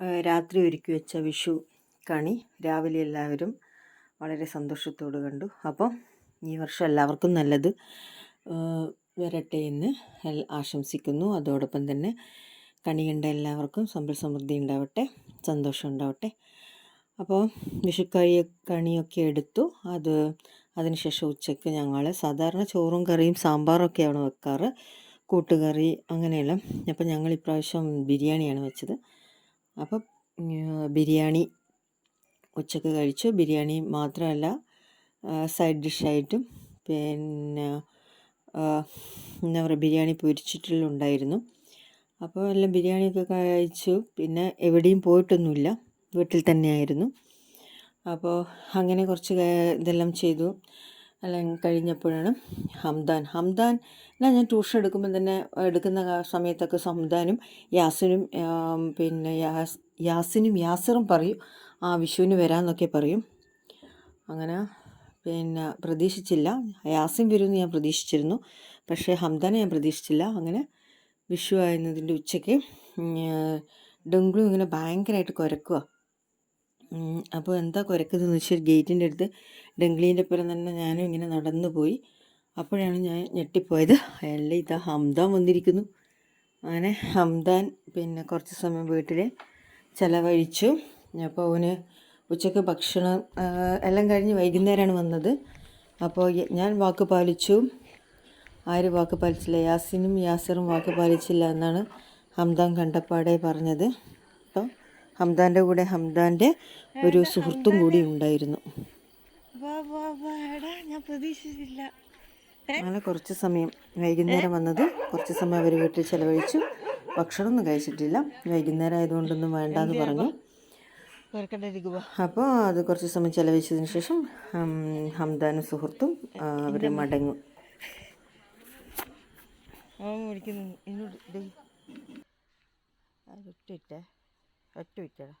രാത്രി ഒരുക്കി വെച്ച വിഷു കണി രാവിലെ എല്ലാവരും വളരെ സന്തോഷത്തോട് കണ്ടു. അപ്പോൾ ഈ വർഷം എല്ലാവർക്കും നല്ലത് വരട്ടെ എന്ന് ആശംസിക്കുന്നു. അതോടൊപ്പം തന്നെ കണി കണ്ട എല്ലാവർക്കും സമ്പൽ സമൃദ്ധി ഉണ്ടാവട്ടെ സന്തോഷം ഉണ്ടാവട്ടെ. അപ്പോൾ വിഷുക്കഴി കണിയൊക്കെ എടുത്തു. അത് അതിനുശേഷം ഉച്ചയ്ക്ക് ഞങ്ങൾ സാധാരണ ചോറും കറിയും സാമ്പാറൊക്കെയാണ് വെക്കാറ്. കൂട്ടുകറി അങ്ങനെയുള്ള അപ്പോൾ ഞങ്ങൾ ഇപ്രാവശ്യം ബിരിയാണിയാണ് വെച്ചത്. അപ്പം ബിരിയാണി ഉച്ചയ്ക്ക് കഴിച്ചു. ബിരിയാണി മാത്രമല്ല സൈഡ് ഡിഷായിട്ടും പിന്നെ എന്താ പറയുക ബിരിയാണി പൊരിച്ചിട്ടുണ്ടായിരുന്നു. അപ്പോൾ എല്ലാം ബിരിയാണിയൊക്കെ കഴിച്ചു. പിന്നെ എവിടെയും പോയിട്ടൊന്നുമില്ല. വീട്ടിൽ തന്നെയായിരുന്നു. അപ്പോൾ അങ്ങനെ കുറച്ച് ഇതെല്ലാം ചെയ്തു. എല്ലാം കഴിഞ്ഞപ്പോഴാണ് ഹംദാൻ. ഹംദാൻ ഞാൻ ട്യൂഷൻ എടുക്കുമ്പോൾ തന്നെ എടുക്കുന്ന സമയത്തൊക്കെ ഹംദാനും യാസിനും പിന്നെ യാസ് യാസിനും യാസറും പറയും ആ വിഷുവിന് വരാമെന്നൊക്കെ പറയും. അങ്ങനെ പിന്നെ പ്രതീക്ഷിച്ചില്ല. യാസിൻ വരുമെന്ന് ഞാൻ പ്രതീക്ഷിച്ചിരുന്നു. പക്ഷേ ഹംദാനെ ഞാൻ പ്രതീക്ഷിച്ചില്ല. അങ്ങനെ വിഷു ആയിരുന്നതിന്റെ ഉച്ചയ്ക്ക് ഡെങ്കിളു ഇങ്ങനെ ഭയങ്കരമായിട്ട് കുരക്കുക അപ്പോൾ എന്താ കുരക്കുന്നതെന്ന് വെച്ചാൽ ഗേറ്റിന്റെ അടുത്ത് ഡെങ്കിലീന്റെ പുറം തന്നെ ഞാനും ഇങ്ങനെ നടന്നു പോയി. അപ്പോഴാണ് ഞാൻ ഞെട്ടിപ്പോയത്. അയാളുടെ ഇതാ ഹംദാൻ വന്നിരിക്കുന്നു. അങ്ങനെ ഹംദാൻ പിന്നെ കുറച്ച് സമയം വീട്ടിൽ ചിലവഴിച്ചു. അപ്പോൾ അവന് ഉച്ചയ്ക്ക് ഭക്ഷണം എല്ലാം കഴിഞ്ഞ് വൈകുന്നേരമാണ് വന്നത്. അപ്പോൾ ഞാൻ വാക്ക് പാലിച്ചു. ആര് വാക്ക് പാലിച്ചില്ല? യാസിനും യാസറും വാക്ക് പാലിച്ചില്ല എന്നാണ് ഹംദാൻ കണ്ടപ്പാടെ പറഞ്ഞത്. അപ്പോൾ ഹംദാന്റെ കൂടെ ഹംദാന്റെ ഒരു സുഹൃത്തും കൂടി ഉണ്ടായിരുന്നു. ഞാൻ പ്രതീക്ഷിച്ചില്ല. അങ്ങനെ കുറച്ച് സമയം. വൈകുന്നേരം വന്നത് കുറച്ച് സമയം അവർ വീട്ടിൽ ചിലവഴിച്ചു. ഭക്ഷണമൊന്നും കഴിച്ചിട്ടില്ല. വൈകുന്നേരം ആയതുകൊണ്ടൊന്നും വേണ്ടെന്ന് പറഞ്ഞു. അപ്പോൾ അത് കുറച്ച് സമയം ചിലവഴിച്ചതിന് ശേഷം ഹംദാനും സുഹൃത്തും അവർ മടങ്ങും. അവൻ വിളിക്കുന്നു. എന്നോട് ഇട്ടേ. ഒറ്റ ഇട്ടേടാ